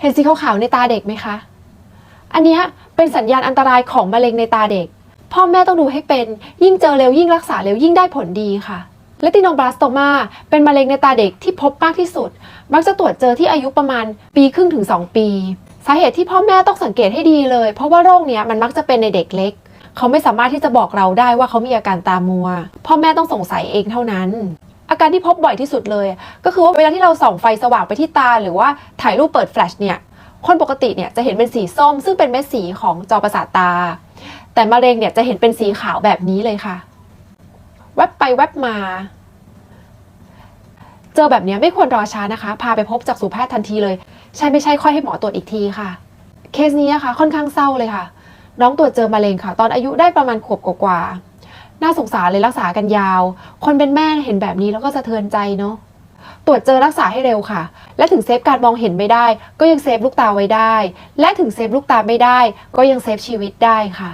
เห็นสีขาวๆในตาเด็กไหมคะ อันเนี้ยเป็นสัญญาณอันตรายของมะเร็งในตาเด็ก พ่อแม่ต้องดูให้เป็นยิ่งเจอเร็วยิ่งรักษาเร็วยิ่งได้ผลดีค่ะและติโนบลาสโตมาเป็นมะเร็งในตาเด็กที่พบมากที่สุด มักจะตรวจเจอที่อายุประมาณปีครึ่งถึง 2 ปี สาเหตุที่พ่อแม่ต้องสังเกตให้ดีเลย เพราะว่าโรคเนี้ยมันมักจะเป็นในเด็กเล็ก เขาไม่สามารถที่จะบอกเราได้ว่าเขามีอาการตามัว พ่อแม่ต้องสงสัยเองเท่านั้น อาการที่พบบ่อยที่สุดเลย ก็คือว่าเวลาที่เราส่องไฟสว่างไปที่ตา หรือว่าถ่ายรูปเปิดแฟลชเนี่ยคนปกติเนี่ยจะเห็นเป็นสีส้ม ซึ่งเป็นเม็ดสีของจอประสาทตา แต่มะเร็งเนี่ยจะเห็นเป็นสีขาวแบบนี้เลยค่ะ แวบไปแวบมา เจอแบบนี้ไม่ควรรอช้านะคะ พาไปพบจักษุแพทย์ทันทีเลย ใช่ไม่ใช่ค่อยให้หมอตรวจอีกทีค่ะ เคสนี้นะคะค่อนข้างเศร้าเลยค่ะ น้องตรวจเจอมะเร็งค่ะ ตอนอายุได้ประมาณขวบกว่าๆ น่าสงสารเลยรักษากันยาว คนเป็นแม่เห็นแบบนี้แล้วก็สะเทือนใจเนาะตรวจเจอรักษาให้เร็วค่ะ และถึงเซฟการมองเห็นไม่ได้ ก็ยังเซฟลูกตาไว้ได้ และถึงเซฟลูกตาไม่ได้ ก็ยังเซฟชีวิตได้ค่ะ